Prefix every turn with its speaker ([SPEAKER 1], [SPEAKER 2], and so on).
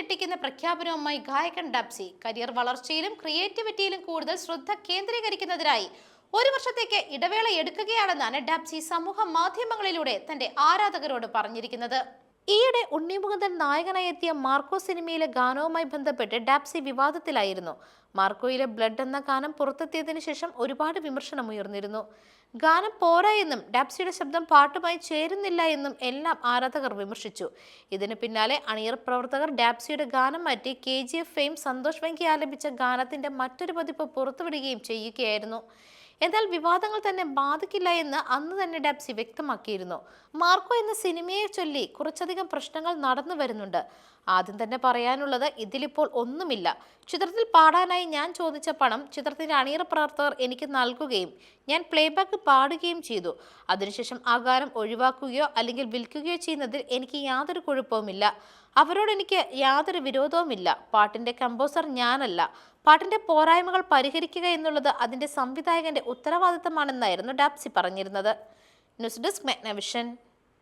[SPEAKER 1] ഞെട്ടിക്കുന്ന പ്രഖ്യാപനവുമായി ഗായകൻ ഡബ്സി കരിയർ വളർച്ചയിലും ക്രിയേറ്റിവിറ്റിയിലും കൂടുതൽ ശ്രദ്ധ കേന്ദ്രീകരിക്കുന്നതിനായി ഒരു വർഷത്തേക്ക് ഇടവേള എടുക്കുകയാണെന്നാണ് ഡബ്സി സമൂഹ മാധ്യമങ്ങളിലൂടെ തന്റെ ആരാധകരോട് പറഞ്ഞിരിക്കുന്നത്. ഈയിടെ ഉണ്ണിമുകുന്ദൻ നായകനായി എത്തിയ മാർക്കോ സിനിമയിലെ ഗാനവുമായി ബന്ധപ്പെട്ട് ഡാപ്സി വിവാദത്തിലായിരുന്നു. മാർക്കോയിലെ ബ്ലഡ് എന്ന ഗാനം പുറത്തെത്തിയതിന് ശേഷം ഒരുപാട് വിമർശനം ഉയർന്നിരുന്നു. ഗാനം പോരാ എന്നും ഡാപ്സിയുടെ ശബ്ദം പാട്ടുമായി ചേരുന്നില്ല എന്നും എല്ലാം ആരാധകർ വിമർശിച്ചു. ഇതിന് പിന്നാലെ അണിയർ പ്രവർത്തകർ ഡാപ്സിയുടെ ഗാനം മാറ്റി K G F fame Santhosh Venki ആലപിച്ച ഗാനത്തിന്റെ മറ്റൊരു പതിപ്പ് പുറത്തുവിടുകയും ചെയ്യുകയായിരുന്നു. എന്നാൽ വിവാദങ്ങൾ തന്നെ ബാധിക്കില്ല എന്ന് അന്ന് തന്നെ ഡാപ്സി വ്യക്തമാക്കിയിരുന്നു. മാർക്കോ എന്ന സിനിമയെ ചൊല്ലി കുറച്ചധികം പ്രശ്നങ്ങൾ നടന്നു വരുന്നുണ്ട്. ആദ്യം തന്നെ പറയാനുള്ളത് ഇതിലിപ്പോൾ ഒന്നുമില്ല. ചിത്രത്തിൽ പാടാനായി ഞാൻ ചോദിച്ച പണം ചിത്രത്തിന്റെ അണിയറ പ്രവർത്തകർ എനിക്ക് നൽകുകയും ഞാൻ പ്ലേബാക്ക് പാടുകയും ചെയ്തു. അതിനുശേഷം ആ ഗാനം ഒഴിവാക്കുകയോ അല്ലെങ്കിൽ വിൽക്കുകയോ ചെയ്യുന്നതിൽ എനിക്ക് യാതൊരു കുഴപ്പവുമില്ല. അവരോട് എനിക്ക് യാതൊരു വിരോധവുമില്ല. പാട്ടിന്റെ കമ്പോസർ ഞാനല്ല. പാട്ടിന്റെ പോരായ്മകൾ പരിഹരിക്കുക എന്നുള്ളത് അതിന്റെ സംവിധായകന്റെ ഉത്തരവാദിത്തമാണെന്നായിരുന്നു ഡാപ്സി പറഞ്ഞിരുന്നത്. News desk മെഗ്നവിഷൻ.